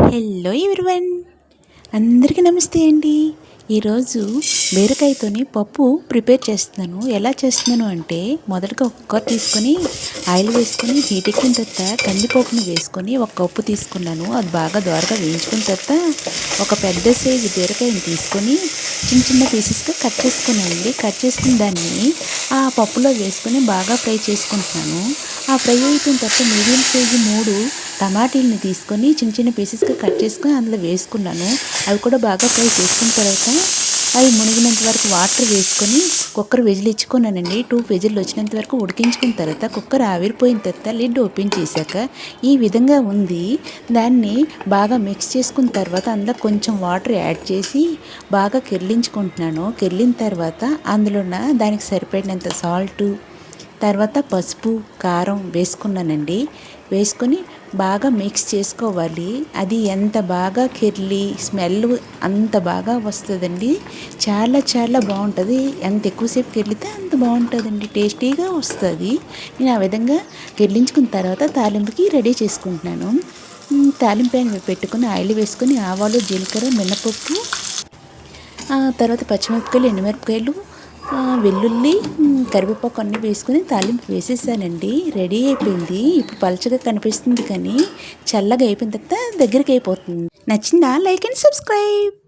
Hello everyone అందరికీ నమస్తే అండి. ఈరోజు బీరకాయతోని పప్పు ప్రిపేర్ చేస్తున్నాను. ఎలా చేస్తున్నాను అంటే మొదటగా ఒక కుక్కర్ తీసుకొని ఆయిల్ వేసుకొని హీట్ ఎక్కిన తర్వాత కందిపప్పును వేసుకొని ఒక కప్పు తీసుకున్నాను. అది బాగా దోరగా వేయించుకున్న తర్వాత ఒక పెద్ద సైజు బీరకాయని తీసుకొని చిన్న చిన్న పీసెస్గా కట్ చేసుకున్నానండి కట్ చేసుకున్న దాన్ని ఆ పప్పులో వేసుకొని బాగా ఫ్రై చేసుకుంటున్నాను. ఆ ఫ్రై అయిపోయిన తర్వాత మీడియం సైజు మూడు టమాటీలని తీసుకొని చిన్న చిన్న పీసెస్గా కట్ చేసుకొని అందులో వేసుకున్నాను. అవి కూడా బాగా ఫ్రై చేసుకున్న తర్వాత అవి మునిగినంత వరకు వాటర్ వేసుకొని కుక్కర్ విజిల్ ఇచ్చుకున్నానండి టూ విజిల్ వచ్చినంత వరకు ఉడికించుకున్న తర్వాత కుక్కర్ ఆవిరిపోయిన తర్వాత లిడ్ ఓపెన్ చేశాక ఈ విధంగా ఉంది. దాన్ని బాగా మిక్స్ చేసుకున్న తర్వాత అందులో కొంచెం వాటర్ యాడ్ చేసి బాగా కెర్లించుకుంటున్నాను. కెర్లిన తర్వాత అందులో ఉన్న దానికి సరిపడినంత సాల్టు తర్వాత పసుపు కారం వేసుకున్నానండి. వేసుకొని బాగా మిక్స్ చేసుకోవాలి. అది ఎంత బాగా కిర్లీ స్మెల్ అంత బాగా వస్తుందండి. చాలా చాలా బాగుంటుంది. ఎంత ఎక్కువసేపు కిర్లితే అంత బాగుంటుందండి. టేస్టీగా వస్తుంది. నేను ఆ విధంగా కిర్లించుకున్న తర్వాత తాలింపుకి రెడీ చేసుకుంటున్నాను. తాలింపు పైన పెట్టుకుని ఆయిల్ వేసుకొని ఆవాలు జీలకర్ర మినపప్పు తర్వాత పచ్చిమిరపకాయలు ఎండుమిరపకాయలు వెల్లుల్లి కరివేపాకు అన్నీ వేసుకుని తాలింపు వేసేసానండి. రెడీ అయిపోయింది. ఇప్పుడు పలచగా కనిపిస్తుంది కానీ చల్లగా అయిపోయిన తర్వాత దగ్గరికి అయిపోతుంది. నచ్చిందా? Like and subscribe.